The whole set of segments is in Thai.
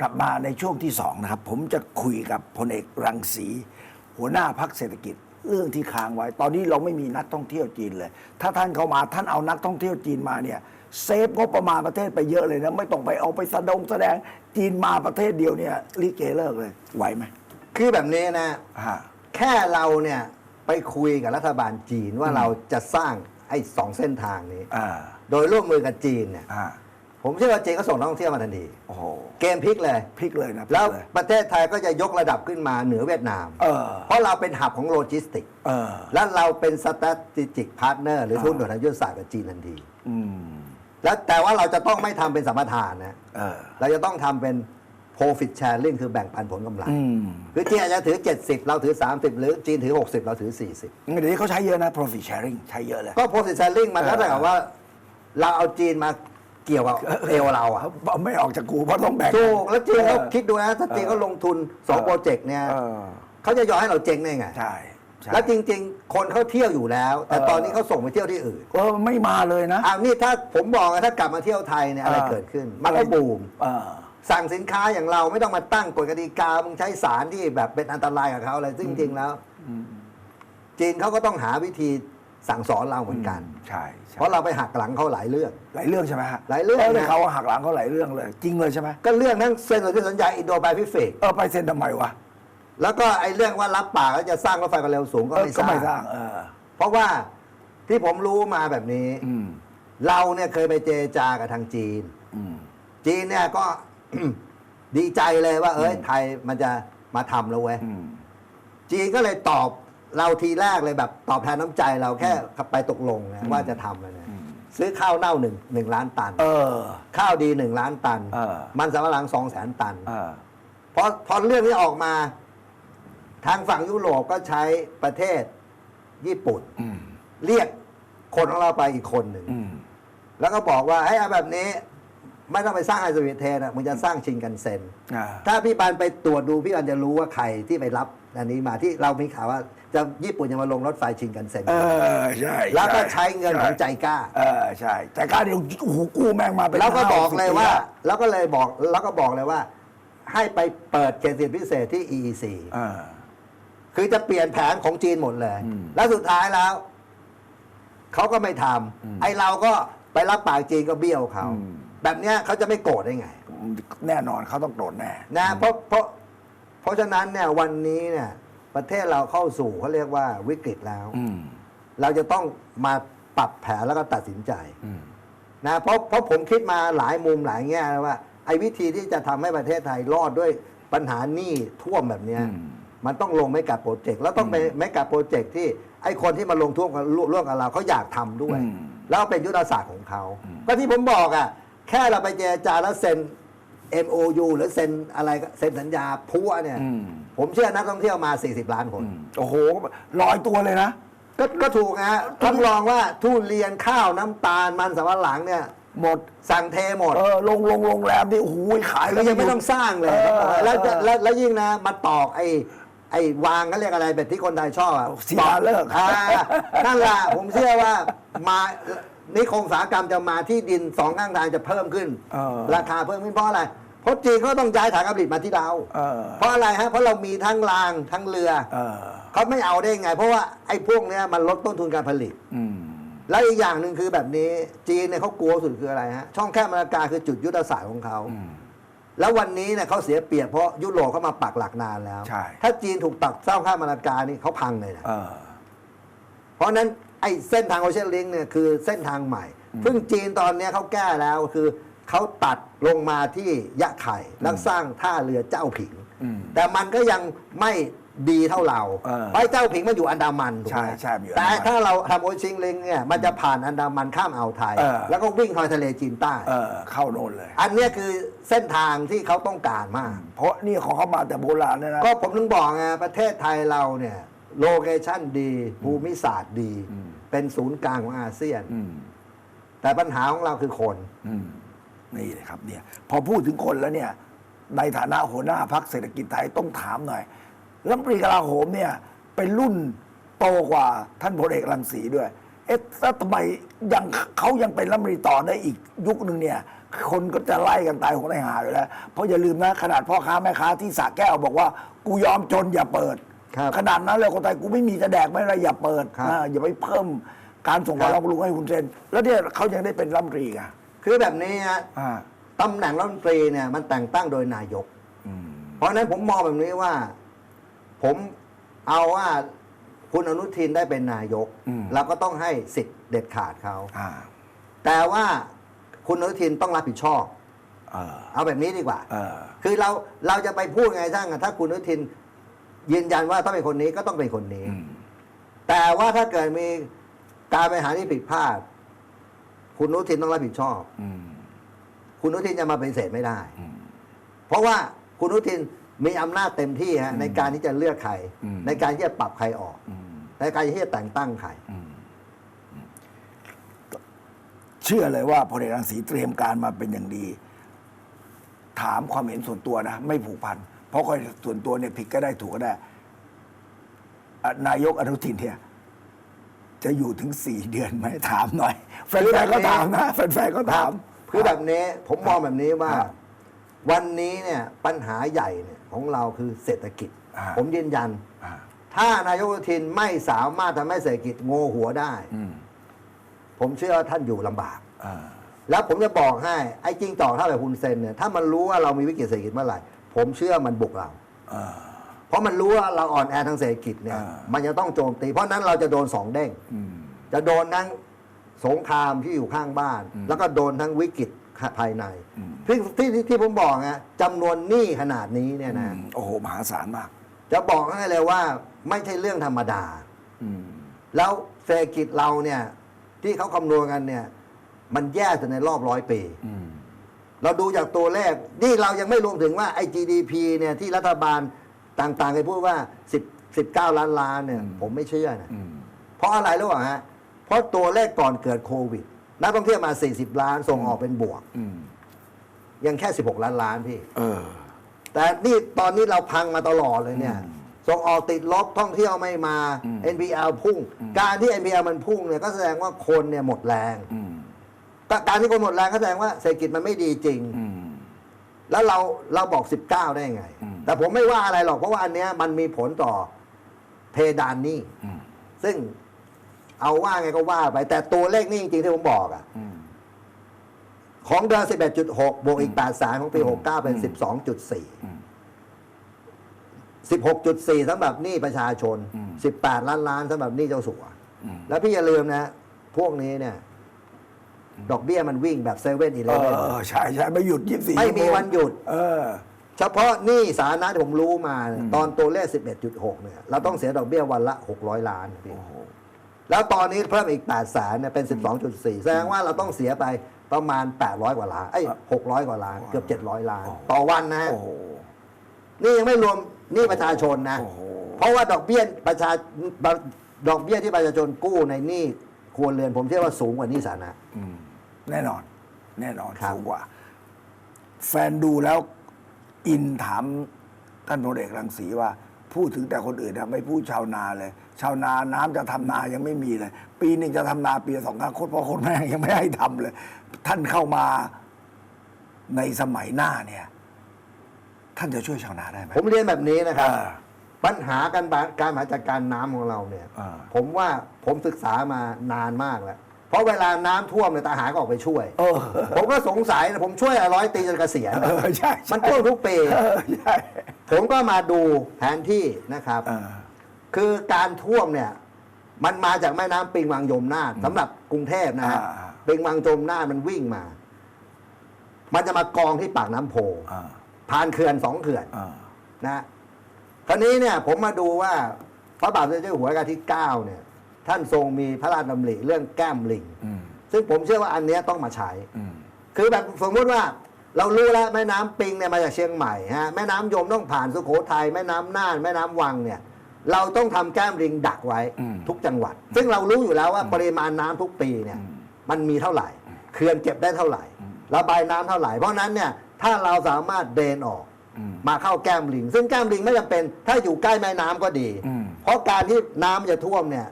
กลับมาในช่วงที่สองนะครับ ผมจะคุยกับพลเอกรังสี หัวหน้าพักเศรษฐกิจเรื่องที่ค้างไว้ ตอนนี้เราไม่มีนักท่องเที่ยวจีนเลย ถ้าท่านเข้ามาท่านเอานักท่องเที่ยวจีนมาเนี่ยเซฟงบประมาณประเทศไปเยอะเลยนะไม่ต้องไปเอาไปแสดงแสดงจีนมาประเทศเดียวเนี่ยลิเกเลิกเลยไหวไหมคือแบบนี้นะ ฮะ แค่เราเนี่ยไปคุยกับรัฐบาลจีนว่าเราจะสร้างไอ้สองเส้นทางนี้ อ่า โดยร่วมมือกับจีนเนี่ย อ่า ผมเชื่อว่าจีนก็ส่งนักท่องเที่ยวมาทันที โอ้โหเกมพลิกเลย พลิกเลยนะพลิกแล้วเลยประเทศไทยก็จะยกระดับขึ้นมาเหนือเวียดนาม เออเพราะเราเป็นหับของโลจิสติก เออ และเราเป็น strategic partner หรือทุนด่วนทางยุทธศาสตร์กับจีนทันที อืมแล้วแต่ว่าเราจะต้องไม่ทำเป็นสัมปทานนะ เออเราจะต้องทำเป็น profit sharing คือแบ่งปันผลกำไร อืมคือจีนอาจจะถือ 70 เราถือ 30 หรือจีนถือ 60 เราถือ 40เดี๋ยวนี้เขาใช้เยอะนะ profit sharing ใช้เยอะเลย ก็ profit sharing มันเออก็เท่ากับว่า เราเอาจีนมา เกี่ยวกับเอวเราอะเขาไม่ออกจากกูเพราะต้องแบ่งถูกแล้วจีนเขาออคิดดูนะถ้าจีนเขาลงทุน2โปรเจกต์เนี่ยเออเขาจะยอมให้เราเจ๊งได้ไงใช่ใช่แล้วจริง ๆ คนเขาเที่ยวอยู่แล้ว แต่เออตอนนี้เขาส่งไปเที่ยวที่อื่นเออไม่มาเลยนะอ้าวนี่ถ้าผมบอกนะถ้ากลับมาเที่ยวไทยเนี่ยอะไรเออเกิดขึ้น มันก็บูมเออสั่งสินค้าอย่างเราไม่ต้องมาตั้งกฎกติกามึงใช้สารที่แบบเป็นอันตรายกับเขาอะไรซึ่งจริงๆแล้วจีนเขาก็ต้องหาวิธี สั่งสอนเราเหมือนกัน ใช่ใช่เพราะเราไปหักหลังเขาหลายเรื่อง หลายเรื่องใช่ไหมฮะหลายเรื่องเลยนะ เขาหักหลังเขาหลายเรื่องเลย จริงเลยใช่ไหมก็เรื่องทั้งเซ็นสัญญาอินโดแปซิฟิกเออไปเซ็นทำไมวะแล้วก็ไอ้เรื่องว่ารับปากแล้วจะสร้างรถไฟความเร็วสูงก็เออไม่ก็สร้าไม่สร้างงเออ เพราะว่าที่ผมรู้มาแบบนี้ อืม เราเนี่ยเคยไปเจรจากับทางจีน อืม จีนเนี่ยก็ ดีใจเลยว่า เอ้ยไทยมันจะมาทำแล้วเว้ย อืม จีนก็เลยตอบ เราทีแรกเลยแบบตอบแทนน้ำใจเราแค่ไปตกลงนะว่าจะทำเลยนะ ซื้อข้าวเน่าหนึ่งหนึ่งล้านตัน เออ ข้าวดีหนึ่งล้านตัน เออ มันสำปะหลังสองแสนตัน เออพอพอเรื่องนี้ออกมา ทางฝั่งยุโรปก็ใช้ประเทศญี่ปุ่น อืมเรียกคนของเราไปอีกคนหนึ่ง อืมแล้วก็บอกว่าให้ยเอาแบบนี้ ไม่ต้องไปสร้างไอโซเวเทนอะมึงจะสร้างชินกันเซ็น อ่า ถ้าพี่ปานไปตรวจดูพี่ปานจะรู้ว่าใครที่ไปรับอันนี้มาที่เรามีข่าวว่า จะญี่ปุ่นจะมาลงรถไฟชินกันเซ็นเออใช่แล้วก็ใช้เงินของใจกล้า เออใช่ใจกล้าเดี๋ยวโอ้โหกู้แม่งมาเป็นแล้วก็บอกเลยว่า50ปีแล้วก็เลยบอกแล้วก็บอกเลยว่า ให้ไปเปิดเขตเศรษฐกิจพิเศษที่ EEC อ่าคือจะเปลี่ยนแผนของจีนหมดเลยอืมแล้วสุดท้ายแล้วเขาก็ไม่ทำอืมไอ้เราก็ไปรับปากจีนก็เบี้ยวเขาอืมแบบเนี้ยเขาจะไม่โกรธได้ไง แน่นอนเขาต้องโดนแน่นะเพราะเพราะเพราะฉะนั้นเนี่ยวันนี้เนี่ย ประเทศเราเข้าสู่เขาเรียกว่าวิกฤตแล้ว อืมเราจะต้องมาปรับแผนแล้วก็ตัดสินใจอืมนะเพราะเพราะผมคิดมาหลายมุมหลายแง่แล้วว่า ไอ้วิธีที่จะทำให้ประเทศไทยรอดด้วยปัญหาหนี้ท่วมแบบเนี้ย อืม มันต้องลงไม่กับโปรเจกต์แล้วต้องเป็นไม่กับโปรเจกต์ที่ไอ้คนที่มาลงท่วมกับร่วมกับเราเขาอยากทำด้วย อืมแล้วเป็นยุทธศาสตร์ของเขาอืมก็ที่ผมบอกอะแค่เราไปเจรจาแล้วเซ็น MOU หรือเซ็นอะไรก็เซ็นสัญญาพัวเนี่ย อืมผมเชื่อนักท่องเที่ยวมา 40 ล้านคน อืมโอ้โหลอยตัวเลยนะ ก็ก็ถูกนะฮะรับรองว่าทุเรียนข้าวน้ำตาลมันสำปะหลังเนี่ย หมด สั่งเทหมดเออลงลงโรงแรมนี่โอ้โหขายคือยังไม่ต้องสร้างเลยเออแล้วจะแล้วแล้วยิ่งนะมาตอกไอ้ไอ้วางก็เรียกอะไรแบบที่คนไทยชอบอะศิลาฤกษ์ อ่านั่นแหละผมเชื่อว่ามา นิคมอุตสาหกรรมจะมาที่ดินสองข้างทางจะเพิ่มขึ้น เออ ราคาเพิ่มขึ้นเพราะอะไร เพราะจีนเขาต้องย้ายฐานการผลิตมาที่เราเออเพราะอะไรฮะเพราะเรามีทั้งรางทั้งเรือ เออเขาไม่เอาได้ไง เพราะว่าไอ้พวกเนี้ยมันลดต้นทุนการผลิต อืมแล้วอีกอย่างหนึ่งคือแบบนี้จีนเนี่ยเขากลัวสุดคืออะไรฮะช่องแคบอเมริกาคือจุดยุทธศาสตร์ของเขา อืม แล้ววันนี้เนี่ยเขาเสียเปรียบเพราะยุโรปเขามาปักหลักนานแล้ว ใช่ ถ้าจีนถูกปักช่องแคบอเมริกานี่เขาพังเลยนะ เออ เพราะฉะนั้น ไอ้เส้นทางโอเชียนลิงเนี่ยคือเส้นทางใหม่ซึ่งจีนตอนเนี้ยเขาแก้แล้วคือเขาตัดลงมาที่ยะไข่แล้วสร้างท่าเรือเจ้าผิงอืมแต่มันก็ยังไม่ดีเท่าเราเออเพราะไอ้เจ้าผิงมันอยู่อันดามันถูกไหมใช่ใช่มันอยู่อันแต่ดามันถ้าเราทำโอชิงลิงเนี่ยมันจะผ่านอันดามันข้ามอ่าวไทยเออแล้วก็วิ่งเข้าทะเลจีนใต้เออเข้าโน่นเลย อันเนี้ยคือเส้นทางที่เขาต้องการมาก เพราะนี่ของเขามาแต่โบราณเลยนะก็ผมถึงบอกไงประเทศไทยเราเนี่ย โลเคชั่นดี ภูมิศาสตร์ดีอืมเป็นศูนย์กลางของอาเซียนอืมแต่ปัญหาของเราคือคนอืมนี่เลยครับเนี่ย พอพูดถึงคนแล้วเนี่ย ในฐานะหัวหน้าพักเศรษฐกิจไทยต้องถามหน่อยรัฐมนตรีกลาโหมเนี่ย เป็นรุ่นโตกว่าท่านพลเอกรังสีด้วย เอ๊ะแล้วทำไมยังเขายังเป็นรัฐมนตรีต่อได้อีกยุคหนึ่งเนี่ย คนก็จะไล่กันตายของไอ้หาอยู่แล้ว เพราะอย่าลืมนะขนาดพ่อค้าแม่ค้าที่สระแก้วบอกว่า กูยอมจนอย่าเปิด ครับขนาดนั้นเลยคนไทยกูไม่มีจะแดกไม่อะไรอย่าเปิดครับนะอย่าไปเพิ่มการส่งครักำบลังบำรุงให้คุณเซน แล้วเนี่ยเขายังได้เป็นรัฐมนตรีไงคือแบบนี้ฮะอ่าตำแหน่งรัฐมนตรีเนี่ยมันแต่งตั้งโดยนายก อืมเพราะฉะนั้นผมมองแบบนี้ว่า ผมเอาว่าคุณอนุทินได้เป็นนายกอืมเราก็ต้องให้สิทธิ์เด็ดขาดเขา อ่าแต่ว่าคุณอนุทินต้องรับผิดชอบ เออเอาแบบนี้ดีกว่า เออ คือเราเราจะไปพูดไงช่างอะถ้าคุณอนุทิน ยืนยันว่าต้องเป็นคนนี้ก็ต้องเป็นคนนี้อืมแต่ว่าถ้าเกิดมีการบริหารที่ผิดพลาด คุณอนุทินต้องรับผิดชอบอืมคุณอนุทินจะมาปฏิเสธไม่ได้อืมเพราะว่าคุณอนุทินมีอำนาจเต็มที่ฮะในการที่จะเลือกใครอืมในการที่จะปรับใครออกอืมในการที่จะแต่งตั้งใครอืมอืมเชื่อเลยว่าพลเอกรังสีเตรียมการมาเป็นอย่างดี ถามความเห็นส่วนตัวนะ ไม่ผูกพันเพ ราะคนส่วนตัวเนี่ยผิดก็ได้ถูกก็ได้อะนายกอนุทินเนี่ยจะอยู่ถึงสี่เดือนไหมถามหน่อยแฟนๆก็ถามนะแฟนๆก็ถามคือแบบนี้ผมมองแบบนี้ว่าครับวันนี้เนี่ยปัญหาใหญ่เนี่ยของเราคือเศรษฐกิจอ่าผมยืนยันอ่าถ้านายกอนุทินไม่สามารถทำให้เศรษฐกิจโงหัวได้อืมผมเชื่อว่าท่านอยู่ลำบากอ่าแล้วผมจะบอกให้ไอ้จริงต่อถ้าแบบคุณเซนเนี่ยถ้ามันรู้ว่าเรามีวิกฤตเศรษฐกิจเมื่อไหร่ ผมเชื่อมันบุกเราอ่าเพราะมันรู้ว่าเราอ่อนแอทางเศรษฐกิจเนี่ยอ่ามันจะต้องโจมตี เพราะฉะนั้นเราจะโดนสองเด้งอืมจะโดนทั้งสงครามที่อยู่ข้างบ้านอืมแล้วก็โดนทั้งวิกฤตภายในอืมที่ที่ที่ที่ผมบอกนะจำนวนหนี้ขนาดนี้เนี่ยนะอืมโอ้โหมหาศาลมาก จะบอกให้เลยว่าไม่ใช่เรื่องธรรมดาอืมแล้วเศรษฐกิจเราเนี่ย ที่เขาคำนวณกันเนี่ย มันแย่สุดในรอบร้อยปีอืม เราดูจากตัวเลขนี่เรายังไม่รวมถึงว่าไอ้ GDP เนี่ยที่รัฐบาลต่างๆเคยพูดว่า 10 19 ล้านล้านเนี่ยอืมผมไม่เชื่อนะอืมเพราะอะไรรู้ป่ะฮะ เพราะตัวเลขก่อนเกิดโควิด นักท่องเที่ยวมา 40 ล้านส่งออกเป็นบวก อืมยังแค่ 16 ล้านล้านพี่ เออ แต่นี่ตอนนี้เราพังมาตลอดเลยเนี่ยอืมส่งออกติดลบท่องเที่ยวไม่มา อืม NPL พุ่ง การที่ NPL มันพุ่งเนี่ยก็แสดงว่าคนเนี่ยหมดแรง อืม ก็การที่คนหมดแรงก็แสดงว่าเศรษฐกิจมันไม่ดีจริง อืม แล้วเราเราบอก 19 ได้ไง อืม แต่ผมไม่ว่าอะไรหรอกเพราะว่าอันเนี้ยมันมีผลต่อเพดานหนี้ อืมซึ่งเอาว่าไงก็ว่าไป แต่ตัวเลขนี่จริงๆที่ผมบอกอะอืม ของเดือน11.6 บวกอีก8 3ของปี อืม69 เป็น อืม 12.4 16.4สำหรับหนี้ประชาชน อืม 18 ล้านล้านสำหรับหนี้เจ้าสัว อืม แล้วพี่อย่าลืมนะ พวกนี้เนี่ย ดอกเบี้ยมันวิ่งแบบเซเว่นอีเลเอฟเว่นอใช่ใช่ไม่หยุดยี่สิบสี่ไม่มีวันหยุด เออ เฉพาะหนี้สาธารณะที่ผมรู้มาเนี่ยอืมตอนตัวเลข 11.6 เนี่ย เราต้องเสียดอกเบี้ยวันละ 600 ล้านพี่โอ้โหแล้วตอนนี้เพิ่มอีก8แสนเนี่ยเป็น 12.4 แสดงว่าเราต้องเสียไปประมาณ 800 กว่าล้านเอ้ย600 กว่าล้าน เกือบ 700 ล้าน ต่อวันนะฮะโอ้โห นี่ยังไม่รวมหนี้ประชาชนนะ โอ้โห เพราะว่าดอกเบี้ยประชาดอกเบี้ยที่ประชาชนกู้ในหนี้ครัวเรือนผมเชื่อว่าสูงกว่าหนี้สาธารณะ อืม แน่นอน แน่นอนครับสูงกว่า แฟนดูแล้วอินถามท่านพลเอกรังสีว่า พูดถึงแต่คนอื่นนะไม่พูดชาวนาเลย ชาวนาน้ำจะทำนายังไม่มีเลย ปีหนึ่งจะทำนาปีละสองครั้งโคตรพ่อโคตรแม่ยังไม่ให้ทำเลย ท่านเข้ามาในสมัยหน้าเนี่ย ท่านจะช่วยชาวนาได้ไหมผมเรียนแบบนี้นะครับอ่าปัญหาการบาการบริหารจัดการน้ำของเราเนี่ยอ่าผมว่าผมศึกษามานานมากแล้ว เพราะเวลาน้ำท่วมเนี่ยทหารก็ออกไปช่วย เออ ผมก็สงสัยนะผมช่วยร้อยตีจนเกษียณเออใช่ใช่ มันท่วมทุกปี เออใช่ผมก็มาดูแผนที่นะครับ เออ คือการท่วมเนี่ย มันมาจากแม่น้ำปิงวังยมนาถสำหรับกรุงเทพนะฮะอ่า ปิงวังยมนาถมันวิ่งมา มันจะมากองที่ปากน้ำโพอ่าผ่านเขื่อนสองเขื่อน อ่า นะคราวนี้เนี่ยผมมาดูว่าพระบาทสมเด็จเจ้าอยู่หัวรัชกาลที่ 9 เนี่ย ท่านทรงมีพระราชดำริเรื่องแก้มลิง อืมซึ่งผมเชื่อว่าอันเนี้ยต้องมาใช้ อืม คือแบบสมมติว่าเรารู้แล้วแม่น้ำปิงเนี่ยมาจากเชียงใหม่ฮะแม่น้ำยมต้องผ่านสุโขทัยแม่น้ำน่านแม่น้ำวังเนี่ยเราต้องทำแก้มลิงดักไว้อืมทุกจังหวัด ซึ่งเรารู้อยู่แล้วว่าปริมาณน้ำทุกปีเนี่ยอืมมันมีเท่าไหร่เขื่อนเก็บได้เท่าไหร่อืม ระบายน้ำเท่าไหร่ เพราะฉะนั้นเนี่ยถ้าเราสามารถเดนออกอืม มาเข้าแก้มลิง ซึ่งแก้มลิงไม่จำเป็นถ้าอยู่ใกล้แม่น้ำก็ดี อืม เพราะการที่น้ำจะท่วมเนี่ย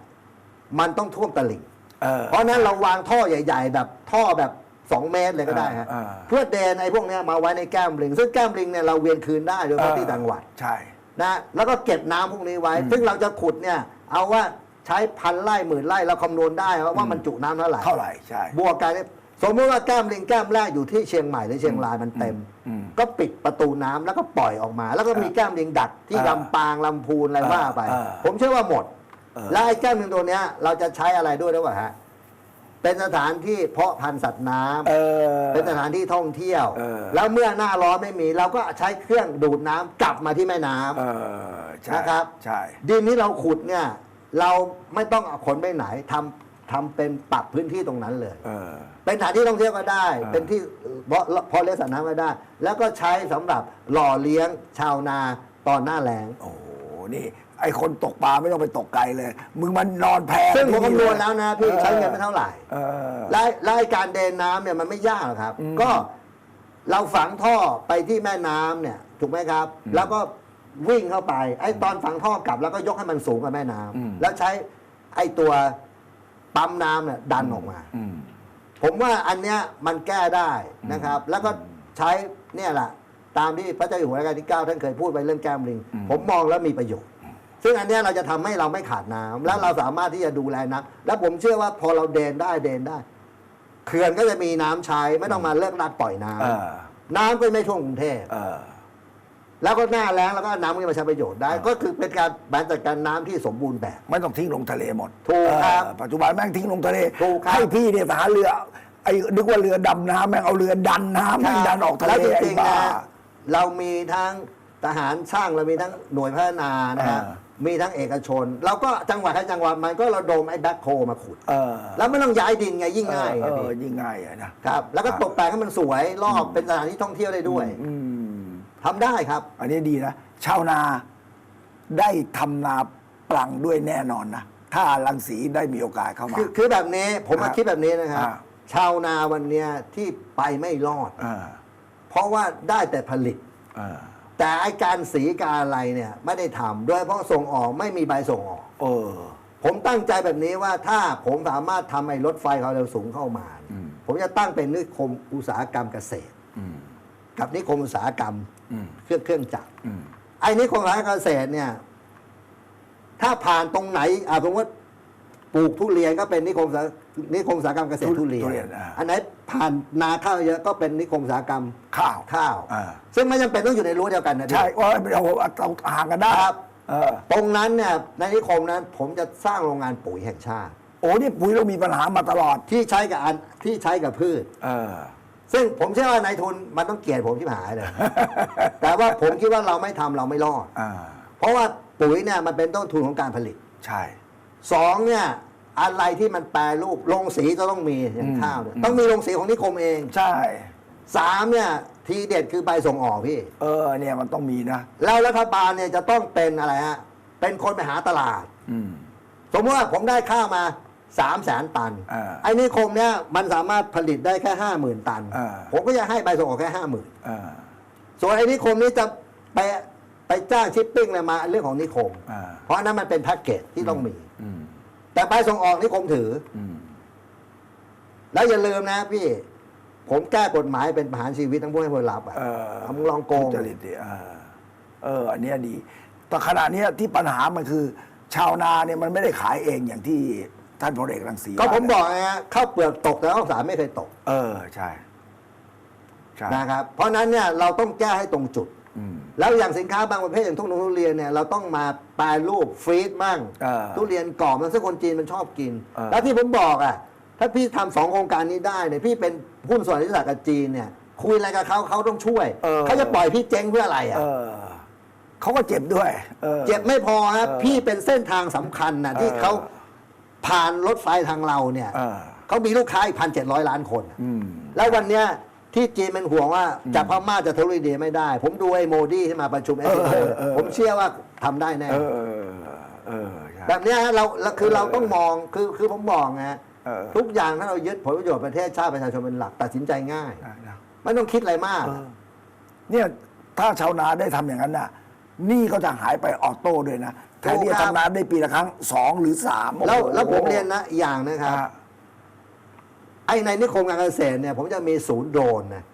มันต้องท่วมตลิ่ง เออ เพราะฉะนั้นเราวางท่อใหญ่ ๆ แบบท่อแบบ 2 เมตรเลยก็ได้ฮะเออเออเพื่อเดนไอ้พวกเนี้ยมาไว้ในแก้มลิง ซึ่งแก้มลิงเนี่ยเราเวียนคืนได้โดยเฉพาะที่ต่างจังหวัดใช่ นะแล้วก็เก็บน้ำพวกนี้ไว้ ซึ่งเราจะขุดเนี่ยเอาว่าใช้พันไร่หมื่นไร่เราคำนวณได้ว่าว่ามันจุน้ำเท่าไหร่ เท่าไหร่ใช่ บวกกันเนี่ยสมมติว่าแก้มลิงแก้มแรกอยู่ที่เชียงใหม่หรือเชียงรายมันเต็ม อืมก็ปิดประตูน้ำแล้วก็ปล่อยออกมา แล้วก็มีแก้มลิงดักที่เออลำปางลำพูนอะไรว่าไปเออผมเชื่อว่าหมดเออ แล้วไอ้แก้มลิงตัวเนี้ย เราจะใช้อะไรด้วยหรือเปล่าฮะเป็นสถานที่เพาะพันธุ์สัตว์น้ำเออ เป็นสถานที่ท่องเที่ยว เออ แล้วเมื่อหน้าร้อนไม่มี เราก็ใช้เครื่องดูดน้ำกลับมาที่แม่น้ำ เออใช่นะครับ ใช่ ดินที่เราขุดเนี่ย เราไม่ต้องเอาขนไปไหนทำทำเป็นปรับพื้นที่ตรงนั้นเลย เออ เป็นสถานที่ท่องเที่ยวก็ได้อ่าเป็นที่เพราะเพอเลี้ยงสัตว์น้ำก็ได้ แล้วก็ใช้สำหรับหล่อเลี้ยงชาวนาตอนหน้าแล้ง โอ้โหนี่ ไอคนตกปลาไม่ต้องไปตกไกลเลย มึงมันนอนแพซึ่งผมที่คำนวณแล้วนะพี่ใช้เงินไม่เท่าไหร่เออ และและไอ้การเดินน้ำเนี่ยมันไม่ยากหรอกครับ อืม ก็เราฝังท่อไปที่แม่น้ำเนี่ยถูกไหมครับ แล้วก็วิ่งเข้าไปไอ้ตอนฝังท่อกลับ แล้วก็ยกให้มันสูงกว่าแม่น้ำอืม แล้วใช้ไอ้ตัวปั๊มน้ำเนี่ยดันออกมา อืม ผมว่าอันเนี้ยมันแก้ได้นะครับ แล้วก็ใช้เนี่ยแหละตามที่พระเจ้าอยู่หัวรัชกาลที่ 9 ท่านเคยพูดไปเรื่องแก้มลิง อืม ผมมองแล้วมีประโยชน์ ซึ่งอันเนี้ยเราจะทำให้เราไม่ขาดน้ำแล้วเราสามารถที่จะดูแลน้ำแล้วผมเชื่อว่าพอเราเดินได้เดินได้เขื่อนก็จะมีน้ำใช้ไม่ต้องมาเลิกรัดปล่อยน้ำเออน้ำก็ไม่ท่วมกรุงเทพเออแล้วก็หน้าแล้งแล้วก็น้ำก็มาใช้ประโยชน์ได้ ก็คือเป็นการบริหารจัดการน้ำที่สมบูรณ์แบบ ไม่ต้องทิ้งลงทะเลหมดถูกครับเออปัจจุบันแม่งทิ้งลงทะเลถูกครับให้พี่เนี่ยทหารเรือไอ้นึกว่าเรือดำน้ำแม่งเอาเรือดันน้ำแม่งดันออกทะเลแล้วจไอ้ริงๆบ้านะเรามีทั้งทหารช่างเรามีทั้งหน่วยพัฒนานะฮะเออ มีทั้งเอกชนเราก็จังหวัดให้จังหวัดมันก็ระดมไอ้แบ็คโฮมาขุด เออแล้วไม่ต้องย้ายดินไงยิ่งง่ายเอไงอพี่ยิ่งง่ายอะนะครับ แล้วก็ตกแต่งให้มันสวยรอบเป็นสถานที่ท่องเที่ยวได้ด้วยอืม ทำได้ครับ อันนี้ดีนะชาวนาได้ทำนาปลังด้วยแน่นอนนะ ถ้ารังสีได้มีโอกาสเข้ามา คือคือแบบนี้ผมมาอ่าคิดแบบนี้นะครับอ่าชาวนาวันเนี้ยที่ไปไม่รอด เออเพราะว่าได้แต่ผลิต เออ แต่ไอการสีการอะไรเนี่ยไม่ได้ทำโดยเฉพาะส่งออกไม่มีใบส่งออก เออ ผมตั้งใจแบบนี้ว่าถ้าผมสามารถทำไอ้รถไฟความเร็วสูงเข้ามาเนี่ยอืม ผมจะตั้งเป็นนิคมอุตสาหกรรมเกษตร อืม กับนิคมอุตสาหกรรมอืม เครื่องเครื่องจักร อืม ไอ้นิคมอุตสาหกรรมเกษตรเนี่ย ถ้าผ่านตรงไหนอ่าสมมติว่า ปลูกทุเรียนก็เป็นนิคมอุตสาหนิคมอุตสาหกรรมเกษตรทุเรียน ทุเรียนอ่าอันไหนผ่านนาข้าวเยอะก็เป็นนิคมอุตสาหกรรมข้าวข้าว อ่า ซึ่งไม่จำเป็นต้องอยู่ในรั้วเดียวกันนะพี่ ใช่ว่าเราเราห่างกันได้ครับ เออตรงนั้นเนี่ยในนิคมนั้นผมจะสร้างโรงงานปุ๋ยแห่งชาติ โอ้นี่ปุ๋ยเรามีปัญหามาตลอด ที่ใช้กับอันที่ใช้กับพืช เออ ซึ่งผมเชื่อว่านายทุนมันต้องเกลียดผมที่หายเลย แต่ว่าผมคิดว่าเราไม่ทำเราไม่รอด อ่า เพราะว่าปุ๋ยเนี่ยมันเป็นต้นทุนของการผลิตใช่ สองเนี่ย อะไรที่มันแปรรูปโรงสีจะต้องมีอย่างอืมข้าวเนี่ยอืมต้องมีโรงสีของนิคมเองใช่สามเนี่ยทีเด็ดคือใบส่งออกพี่ เออเนี่ยมันต้องมีนะ แล้วรัฐบาลเนี่ยจะต้องเป็นอะไรฮะเป็นคนไปหาตลาดอืมสมมติว่าผมได้ข้าวมา3ามแสนตันอ่าไอ้นิคมเนี่ยมันสามารถผลิตได้แค่ห้าหมื่นตันอ่าผมก็จะให้ใบส่งออกแค่ห้าหมื่นอ่าส่วนไอ้นิคมนี้จะไปไปจ้างชิปปิ้งอะไรมาเรื่องของนิคมอ่าเพราะอันนั้นมันเป็นแพ็กเกจที่ต้องมีอืม แต่ใบส่งออกนิคมถืออืมแล้วอย่าลืมนะพี่ ผมแก้กฎหมายเป็นประหารชีวิตทั้งผู้ให้ผู้รับอะเออเอามึงลองโกง ทุจริตดิเออเออ อันเนี้ยดี แต่ขณะเนี้ยที่ปัญหามันคือ ชาวนาเนี่ยมันไม่ได้ขายเองอย่างที่ท่านพลเอกรังสีก็ผมว่าบอกไงฮะข้าวเปลือกตกแต่ข้าวสารไม่เคยตกเออ ใช่ ใช่ นะครับ เพราะฉะนั้นเนี่ยเราต้องแก้ให้ตรงจุดอืม แล้วอย่างสินค้าบางประเภทอย่างทุกนทุเรียนเนี่ยเราต้องมาแปรรูปฟรีซมั่งเออทุเรียนกรอบมันซึ่งคนจีนมันชอบกินเออแล้วที่ผมบอกอะถ้าพี่ทำสองโครงการนี้ได้เนี่ยพี่เป็นหุ้นส่วนที่สักกับจีนเนี่ย คุยอะไรกับเขาเขาต้องช่วยเออเขาจะปล่อยพี่เจ๊งเพื่ออะไรอะเออเขาก็เจ็บด้วยเออเจ็บไม่พอฮะเออพี่เป็นเส้นทางสำคัญนะที่เออเขาผ่านรถไฟทางเราเนี่ยเออเขามีลูกค้าอีกพันเจ็ดร้อยล้านคนอืมแล้ววันเนี้ย ที่จีนเป็นห่วงว่าจากพม่าจะทะลุอินเดียไม่ได้ ผมดูไอ้โมดีที่มาประชุมเอเออเออเออ ผมเชื่อว่าทำได้แน่ เออเออเออใช่ แบบเนี้ยฮะเราเราคือเออเราต้องมองคือคือผมบอกไงเออ ทุกอย่างถ้าเรายึดผลประโยชน์ประเทศชาติประชาชนเป็นหลักตัดสินใจง่าย ได้นะไม่ต้องคิดอะไรมากเออเนี่ยถ้าชาวนาได้ทำอย่างนั้นน่ะหนี่ก็จะหายไปออโต้ด้วยนะแทนที่จะทำนาได้ปีละครั้งสองหรือสามแล้วโอ้โหแล้วผมเรียนนะอีกอย่างนะครับ ฮะ ไอ้ในนิคมการเกษตรเนี่ยผมจะมีศูนย์โดรนนะ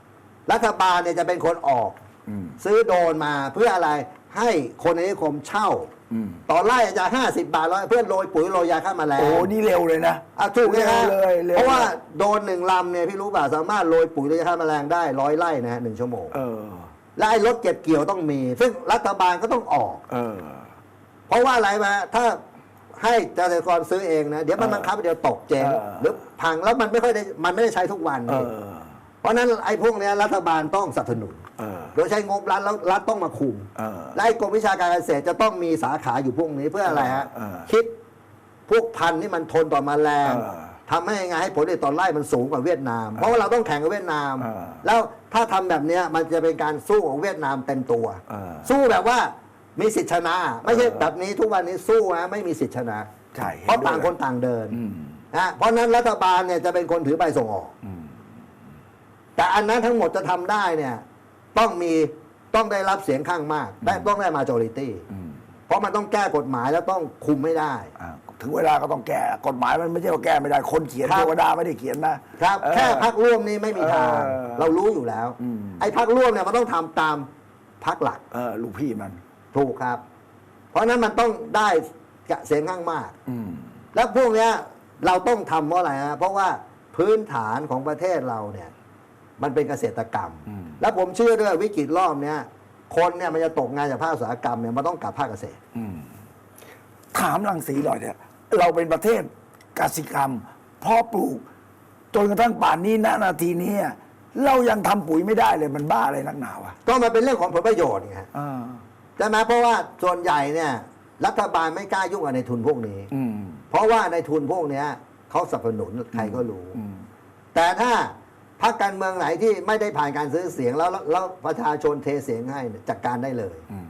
รัฐบาลเนี่ยจะเป็นคนออก อืมซื้อโดรนมาเพื่ออะไรให้คนในนิคมเช่า อืมต่อไร่จะห้าสิบบาทร้อยเพื่อโรยปุ๋ยโรยยาฆ่าแมลง โอ้นี่เร็วเลยนะอะถูกไหมฮะเร็วเลยเร็วเพราะว่าโดรนหนึ่งลำเนี่ยพี่รู้ป่ะสามารถโรยปุ๋ยโรยยาฆ่าแมลงได้ร้อยไร่นะฮะหนึ่งชั่วโมง เออ และไอ้รถเก็บเกี่ยวต้องมี ซึ่งรัฐบาลก็ต้องออก เออ เพราะว่าอะไรมาถ้า ให้เกษตรกรซื้อเองนะ เดี๋ยวมันเออบังคับเดี๋ยวตกเจ๊งเออ หรือพังแล้วมันไม่ค่อยได้มันไม่ได้ใช้ทุกวันเอนี่อเพราะฉะนั้นไอ้พวกเนี้ยรัฐบาลต้องสนับสนุน เออ โดยใช้งบรัฐแล้วรัฐต้องมาคุม เออและไอ้กรมวิชาการเกษตรจะต้องมีสาขาอยู่พวกนี้เพื่ออะไรฮะเออคิดพวกพันธุ์ที่มันทนต่อแมลงเออทำให้ยังไงให้ผลผลิตต่อไร่มันสูงกว่าเวียดนาม เพราะว่าเราต้องแข่งกับเวียดนาม เออแล้วถ้าทำแบบเนี้ยมันจะเป็นการสู้ของเวียดนามเต็มตัว เออ สู้แบบว่า มีสิทธิชนะ ไม่ใช่แบบนี้ทุกวันนี้สู้นะไม่มีสิทธิชนะ ใช่เพราะห็ด้วยต่างคนต่างเดินอืมนะเพราะฉะนั้นรัฐบาลเนี่ยจะเป็นคนถือใบส่งออก อืมแต่อันนั้นทั้งหมดจะทำได้เนี่ยต้องมีต้องได้รับเสียงข้างมากได้ต้องได้มาจอริตี้อืมเพราะมันต้องแก้กฎหมายแล้วต้องคุมไม่ได้ อ่าถึงเวลาก็ต้องแก้กฎหมายมันไม่ใช่ว่าแก้ไม่ได้คนเขียนครับ เทวดาไม่ได้เขียนนะครับเออ แค่พักร่วมนี่ไม่มีทาง เออเรารู้อยู่แล้ว อืม ไอ้พักร่วมเนี่ยมันต้องทำตามพักหลัก เออลูกพี่มัน ถูกครับ เพราะฉะนั้นมันต้องได้เสียงข้างมาก อืม แล้วพวกเนี้ยเราต้องทำเพราะอะไรฮะเพราะว่าพื้นฐานของประเทศเราเนี่ย มันเป็นเกษตรกรรม อืม แล้วผมเชื่อด้วยวิกฤตรอบเนี้ยคนเนี่ยมันจะตกงานจากภาคอุตสาหกรรมเนี่ยมันต้องกลับภาคเกษตร อืม ถามรังสีหน่อยเนี่ยเราเป็นประเทศกสิกรรมเพาะปลูกจนกระทั่งป่านนี้ณนาทีนี้เรายังทำปุ๋ยไม่ได้เลยมันบ้าอะไรนักหนาวะก็มันเป็นเรื่องของผลประโยชน์ไงฮะ อ่า ใช่ไหมเพราะว่าส่วนใหญ่เนี่ย รัฐบาลไม่กล้ายุ่งกับในทุนพวกนี้ อืม เพราะว่าในทุนพวกเนี้ยเขาสนับสนุนใครก็รู้ อืม แต่ถ้าพรรคการเมืองไหนที่ไม่ได้ผ่านการซื้อเสียงแล้วแล้วแล้วประชาชนเทเสียงให้เนี่ยจัดการได้เลย อืม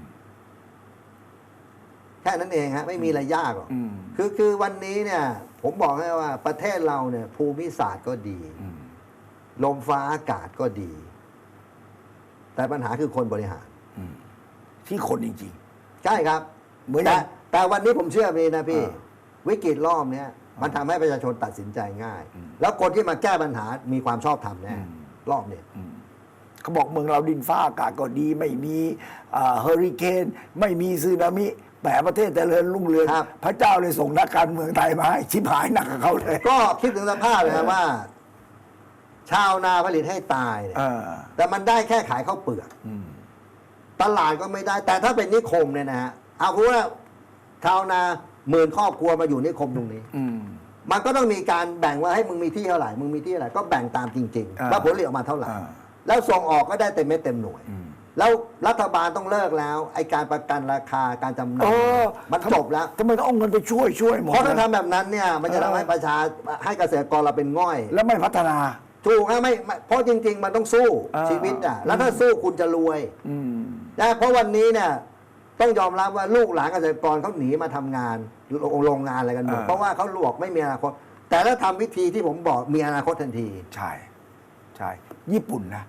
แค่นั้นเองฮะไม่มีอะไรยากหรอกอืม คือคือวันนี้เนี่ย ผมบอกให้ว่าประเทศเราเนี่ย ภูมิศาสตร์ก็ดี อืม ลมฟ้าอากาศก็ดี แต่ปัญหาคือคนบริหารอืม ที่คนจริง ใช่ครับ เหมือนอแต่ย่างแต่วันนี้ผมเชื่อมีนะพี่อ่าวิกฤตรอบเนี้ยมันทำให้ประชาชนตัดสินใจง่ายอืมแล้วคนที่มาแก้ปัญหามีความชอบธรรมแน่อืมรอบเนี้ยๆอืมเขาบอกเมืองเราดินฟ้าอากาศก็ดี ไม่มีเฮอริเคน ไม่มีสึนามิแหมประเทศเจริญรุ่งเรืองครับพระเจ้าเลยส่งนักการเมืองไทยมาให้ชิบหายหนักกับเขาเลย ก็คิดถึงสภาพเลยนะว่า ชาวนาผลิตให้ตายเนี่ยเออแต่มันได้แค่ขายข้าวเปลือกอืม ตลาดก็ไม่ได้ แต่ถ้าเป็นนิคมเนี่ยนะฮะเอาคือว่าชาวนาหมื่นครอบครัวมาอยู่นิคมตรงนี้ อืม มันก็ต้องมีการแบ่งว่าให้มึงมีที่เท่าไหร่มึงมีที่เท่าไหร่ก็แบ่งตามจริงอ่า ๆว่าผลผลิตออกมาเท่าไหร่อ่าแล้วส่งออกก็ได้เต็มเม็ดเต็มหน่วย อืม แล้วรัฐบาลต้องเลิกแล้วไอ้การประกันราคาการจำเออนำมันจบแล้ว ทำไมต้องเอาเงินไปช่วยช่วยหมดเพราะถ้านะทำแบบนั้นเนี่ยมันจะเออทำให้ประชาให้เกษตรกรเราเป็นง่อย แล้วไม่พัฒนา ถูกฮะไม่ไม่เพราะจริง ๆ มันต้องสู้อ่าชีวิตอะแล้วถ้าสู้คุณจะรวย อืม นะเพราะวันนี้เนี่ยต้องยอมรับว่าลูกหลานเกษตรกรเขาหนีมาทำงานโรงโรงงานอะไรกันหมดอ่าเพราะว่าเขาหลวกไม่มีอนาคต แต่ถ้าทำวิธีที่ผมบอกมีอนาคตทันที ใช่ใช่ญี่ปุ่นนะ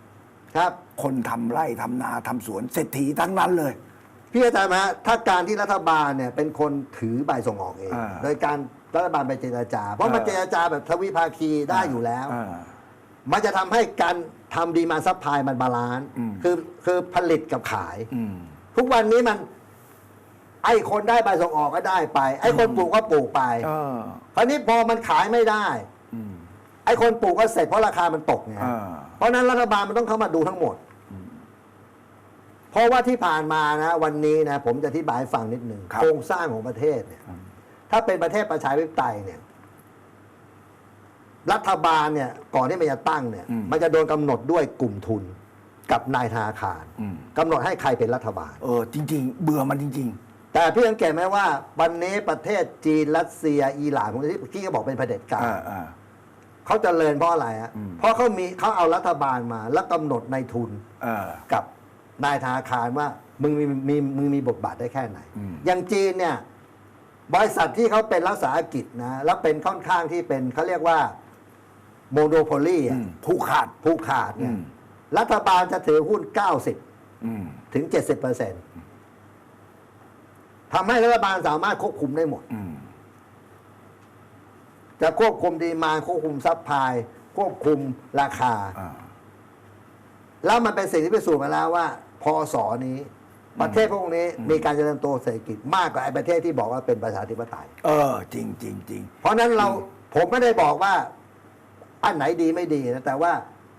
ครับ คนทำไร่ทำนาทำสวนเศรษฐีทั้งนั้นเลย พี่เข้าใจไหมฮะถ้าการที่รัฐบาลเนี่ยเป็นคนถือใบส่งออกเองอ่าโดยการรัฐบาลไปเจรจา เพราะมันอ่าเจรจาแบบทวิภาคีได้อยู่แล้วอ่ามันจะทำให้การ ทำดีมาซัพพลายมันบาลานซ์อืม คือคือผลิตกับขาย อืม ทุกวันนี้มัน ไอ้คนได้ใบส่งออกก็ได้ไป ไอ้คนปลูกก็ปลูกไป เออ คราวนี้พอมันขายไม่ได้ อืม ไอ้คนปลูกก็เสร็จเพราะราคามันตกไงอ่า เพราะฉะนั้นรัฐบาลมันต้องเข้ามาดูทั้งหมด เพราะว่าที่ผ่านมานะ วันนี้นะ ผมจะอธิบายให้ฟังนิดหนึ่งครับโครงสร้างของประเทศเนี่ย ถ้าเป็นประเทศประชาธิปไตยเนี่ย รัฐบาลเนี่ยก่อนที่มันจะตั้งเนี่ยมันจะโดนกำหนดด้วยกลุ่มทุนกับนายธนาคารอืมกำหนดให้ใครเป็นรัฐบาล เออจริง ๆ เบื่อมันจริง แต่พี่สังเกตไหมว่าวันนี้ประเทศจีนรัสเซียอิหร่านพวกนี้ที่เขาบอกเป็นเผด็จๆการ อ่าอ่า เขาเจริญเพราะอะไรฮะอืม เพราะเขามีเขาเอารัฐบาลมา แล้วกำหนดในทุนเออกับนายธนาคารว่ามึงมีมีมึงมีบทบาทได้แค่ไหน อืม อย่างจีนเนี่ยบริษัทที่เขาเป็นรัฐวิสาหกิจนะแล้วเป็นค่อนข้างที่เป็นเขาเรียกว่า โมโนโพลีอืมผู้ขาดผู้ขาดเนี่ยอืมรัฐบาลจะถือหุ้น 90อืมถึง 70เปอร์เซ็นต์ทำให้รัฐบาลสามารถควบคุมได้หมดอืมจะควบคุมดีมานด์ควบคุมซัพพลาย ควบคุมราคาอ่าแล้วมันเป็นสิ่งที่พิสูจน์มาแล้วว่า พอสอนี้ ประเทศพวกนี้มีการเจริญโตเศรษฐกิจมากกว่าไอ้ประเทศที่บอกว่าเป็นประชาธิปไตย เออ จริงจริงจริงเพราะฉะนั้นเราผมไม่ได้บอกว่า อันไหนดีไม่ดีนะแต่ว่า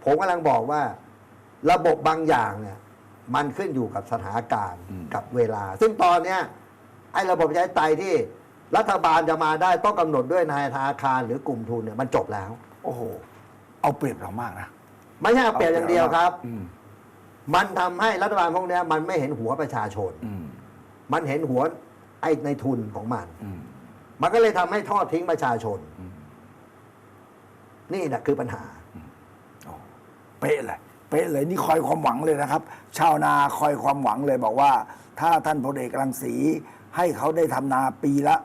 ผมกำลังบอกว่าระบบบางอย่างเนี่ย มันขึ้นอยู่กับสถานการณ์อืมกับเวลา ซึ่งตอนเนี้ยไอ้ระบบประชาธิปไตยที่รัฐบาลจะมาได้ต้องกำหนดด้วยนายธนาคารหรือกลุ่มทุนเนี่ยมันจบแล้ว โอ้โห เอาเปรียบเรามากนะ ไม่ใช่เอาเปรียบอย่างเดียวครับอืมมันทำให้รัฐบาลพวกเนี้ยมันไม่เห็นหัวประชาชน อืมมันเห็นหัวไอ้ในทุนของมัน อืมมันก็เลยทำให้ทอดทิ้งประชาชนอืม นี่แหละคือปัญหาโอ้เป๊ะเลยเป๊ะเลยนี่คอยความหวังเลยนะครับ ชาวนาคอยความหวังเลยบอกว่า ถ้าท่านพลเอกรังสีให้เขาได้ทำนาปีละ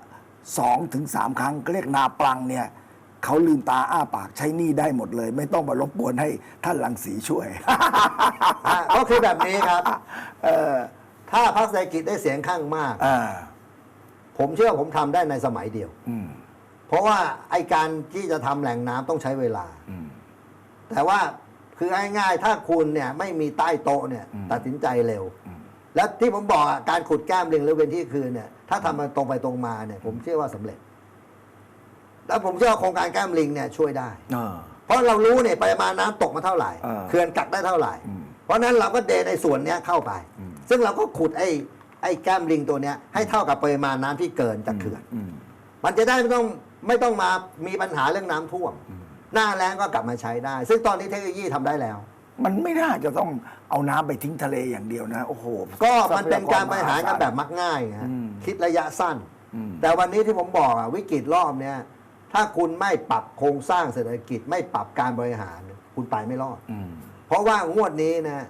สองถึงสามครั้งก็เรียกนาปลังเนี่ยเขาลืมตาอ้าปากใช้หนี้ได้หมดเลย ไม่ต้องมารบกวนให้ท่านรังสีช่วยอะก็คือแบบนี้ครับเออถ้าพรรคเศรษฐกิจได้เสียงข้างมากอ่าผมเชื่อผมทำได้ในสมัยเดียวอืม เพราะว่าไอการที่จะทำแหล่งน้ำต้องใช้เวลา อืม แต่ว่าคือง่ายๆ ถ้าคุณเนี่ยไม่มีใต้โต๊ะเนี่ย อืม ตัดสินใจเร็ว อืม และที่ผมบอกอะการขุดแก้มลิงหรือเว้นที่คืนเนี่ยถ้าทำมันตรงไปตรงมาเนี่ย ผมเชื่อว่าสำเร็จ แล้วผมเชื่อว่าโครงการแก้มลิงเนี่ยช่วยได้เออเพราะเรารู้เนี่ยปริมาณน้ำตกมาเท่าไหร่เออเขื่อนกักได้เท่าไหร่ อืม เพราะฉะนั้นเราก็เดในส่วนเนี้ยเข้าไป อืม ซึ่งเราก็ขุดไอ้ไอ้แก้มลิงตัวเนี้ยให้เท่ากับปริมาณน้ำที่เกินจากเขื่อนอืมมันจะได้ไม่ต้อง ไม่ต้องมามีปัญหาเรื่องน้ำท่วมอืมหน้าแล้งก็กลับมาใช้ได้ ซึ่งตอนนี้เทคโนโลยีทำได้แล้ว มันไม่น่าจะต้องเอาน้ำไปทิ้งทะเลอย่างเดียวนะ โอ้โหก็มันเป็นการบริหารกันแบบมักง่ายไงอืมคิดระยะสั้น อืมแต่วันนี้ที่ผมบอกอะวิกฤตรอบเนี้ยถ้าคุณไม่ปรับโครงสร้างเศรษฐกิจไม่ปรับการบริหาร คุณไปไม่รอด อืม เพราะว่างวดนี้นะ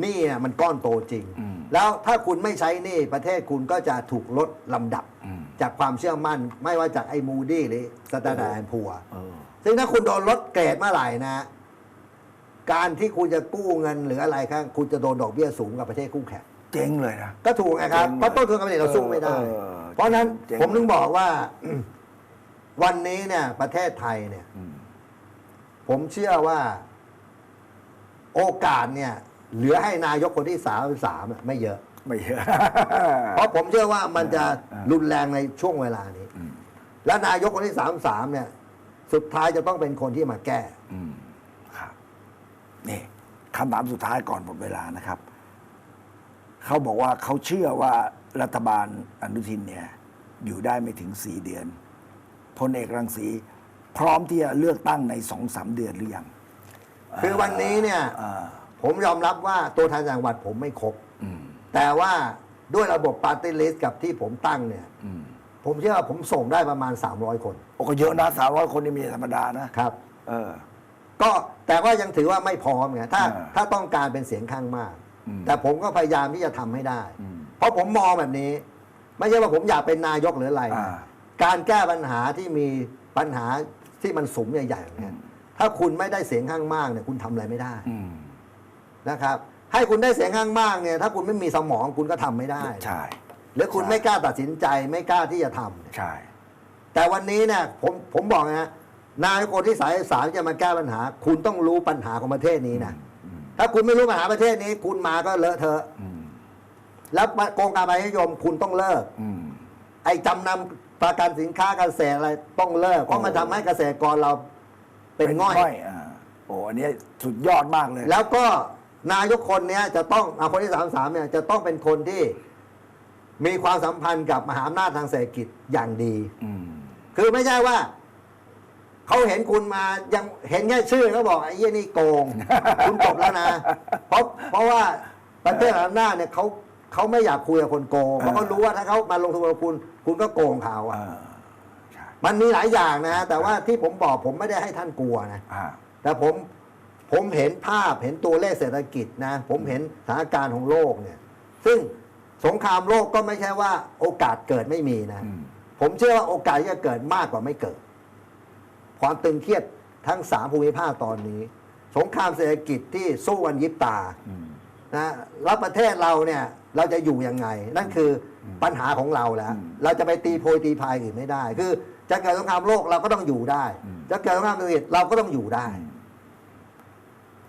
หนี่อะมันก้อนโตจริง อืม แล้วถ้าคุณไม่ใช้หนี่ประเทศคุณก็จะถูกลดลำดับ อืม จากความเชื่อมั่น ไม่ว่าจากไอ้มูดี้หรือสแตนดาร์ดแอนพัวเออซึ่งถ้าคุณโดนลดเกรดเมื่อไหร่นะ การที่คุณจะกู้เงินหรืออะไรครับคุณจะโดนดอกเบี้ยสูงกว่าประเทศคู่แข่งเจ๊งเลยนะ ก็ถูกไงครับเจ๊งเลยเพราะต้นทุนการผลิตเราสู้ไม่ได้เออเพราะฉะนั้นเจ๊งผมถึงบอกว่าวันนี้เนี่ย ประเทศไทยเนี่ยอืมผมเชื่อว่า โอกาสเนี่ย เหลือให้นายกคนที่สามสามไม่เยอะ ไม่เยอะ เพราะผมเชื่อว่ามันจะอ่ารุนแรงในช่วงเวลานี้อืมและนายกคนที่สามสามเนี่ย สุดท้ายจะต้องเป็นคนที่มาแก้อืมครับนี่คำถามสุดท้ายก่อนหมดเวลานะครับ เขาบอกว่าเขาเชื่อว่ารัฐบาลอนุทินเนี่ย อยู่ได้ไม่ถึงสี่เดือนพลเอกรังสีพร้อมที่จะเลือกตั้งในสองสามเดือนหรือยัง คือวันนี้เนี่ยอ่าผมยอมรับว่าตัวแทนจังหวัดผมไม่ครบอืม แต่ว่าด้วยระบบปาร์ตี้ลิสต์กับที่ผมตั้งเนี่ย อืมผมเชื่อว่าผมส่งได้ประมาณ 300 คน โอ้ก็เยอะนะสามร้อยคนนี่ไมีธรรมดานะครับ เออ ก็แต่ว่ายังถือว่าไม่พร้อมไงถ้าอ่าถ้าต้องการเป็นเสียงข้างมาก อืม แต่ผมก็พยายามที่จะทำให้ได้ อืม เพราะผมมองแบบนี้ ไม่ใช่ว่าผมอยากเป็นนายกหรืออะไรนะอ่าการแก้ปัญหาที่มีปัญหาที่มันสูงใหญ่ๆอย่างเนี่ยถ้าคุณไม่ได้เสียงข้างมากเนี่ยคุณทำอะไรไม่ได้อืม นะครับ ให้คุณได้เสียงข้างมากเนี่ยถ้าคุณไม่มีสมองคุณก็ทำไม่ได้ ใช่ หรือคุณใช่ ไม่กล้าตัดสินใจไม่กล้าที่จะทำเนี่ยใช่ แต่วันนี้เนี่ยผมผมบอกนะนายคนที่สายสามจะมาแก้ปัญหา คุณต้องรู้ปัญหาของประเทศนี้นะอืมถ้าคุณไม่รู้ปัญหาประเทศนี้ คุณมาก็เลอะเทอะอืมแล้วโกงการใบนิยมคุณต้องเลิก อืม ไอ้จำนำประกันสินค้าเกษตรอะไรต้องเลิกเพราะมันทำให้เกษตรกรเราเป็นง่อย อ่าโอ้อันนี้สุดยอดมากเลย แล้วก็ นายกคนเนี้ยจะต้องเอาคนที่สามสามเนี่ยจะต้องเป็นคนที่มีความสัมพันธ์กับมหาอำนาจทางเศรษฐกิจอย่างดี อืม คือไม่ใช่ว่า เขาเห็นคุณมายังเห็นแค่ชื่อเขาบอกไอ้เหี้ยนี่โกง คุณจบแล้วนะ เพราะเพราะว่าประเทศอำนาจเนี่ยเขาเขาไม่อยากคุยกับคนโกงเพราะเขารู้ว่าถ้าเขามาลงทุนกับคุณ คุณก็โกงเขาเออะอใช่มันมีหลายอย่างนะ แต่ว่าที่ผมบอกผมไม่ได้ให้ท่านกลัวนะ อ่า แต่ผม ผมเห็นภาพเห็นตัวเลขเศรษฐกิจนะ ผมเห็นสถานการณ์ของโลกเนี่ย ซึ่งสงครามโลกก็ไม่ใช่ว่าโอกาสเกิดไม่มีนะอืมผมเชื่อว่าโอกาสที่จะเกิดมากกว่าไม่เกิด ความตึงเครียดทั้งสามภูมิภาคตอนนี้ สงครามเศรษฐกิจที่สู้กันยิบตาอืมนะแล้วประเทศเราเนี่ยเราจะอยู่ยังไง นั่นคือปัญหาของเราแล้วอืมเราจะไปตีโพยตีพายอื่นไม่ได้ คือจะเกิดสงครามโลกเราก็ต้องอยู่ได้ จะเกิดสงครามเศรษฐกิจเราก็ต้องอยู่ได้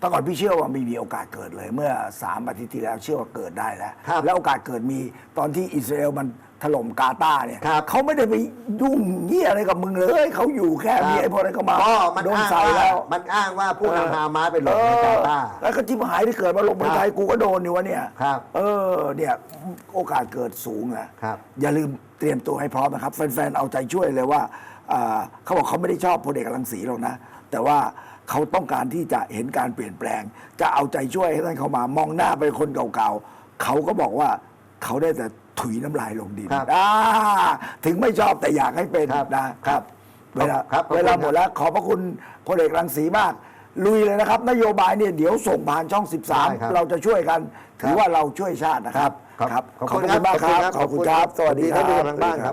แต่ก่อนพี่เชื่อว่าไม่มีโอกาสเกิดเลย เมื่อสามอาทิตย์ที่แล้วเชื่อว่าเกิดได้แล้วครับแล้วโอกาสเกิดมีตอนที่อิสราเอลมันถล่มกาตาร์เนี่ยครับเขาไม่ได้ไปยุ่งเงี้ยอะไรกับมึงเลยเขาอยู่แค่มีไอ้พวกนั้นก็มาก็มันโดนอ้างใส่ว่าแล้วมันอ้างว่าผู้นำฮามาสไปหลบเอในกาอตาร์แล้วก็ที่หายที่เกิดมาลงเมืองไทยครับกูก็โดนอยู่วะเนี่ยครับเออเนี่ยโอกาสเกิดสูงนะครับ อย่าลืมเตรียมตัวให้พร้อมนะครับ แฟนๆเอาใจช่วยเลยว่าอ่าเขาบอกเขาไม่ได้ชอบพลเอกรังสีหรอกนะ แต่ว่า เขาต้องการที่จะเห็นการเปลี่ยนแปลง จะเอาใจช่วยให้ท่านเข้ามามองหน้าไปคนเก่าๆเขาก็บอกว่าเขาได้แต่ถุยน้ำลายลงดินครับอ่าถึงไม่ชอบแต่อยากให้เป็นครับนะครับ เวลาครับขอบคุณเวลาหมดครับแล้วขอบพระคุณพลเอกรังสีมาก ลุยเลยนะครับ นโยบายเนี่ยเดี๋ยวส่งผ่านช่อง ได้ครับ13 เราจะช่วยกัน ถือว่าเราช่วยชาตินะครับครับขอบคุณมากครับ ขอบคุณครับ สวัสดีครับท่านผู้ชมทางบ้านครับ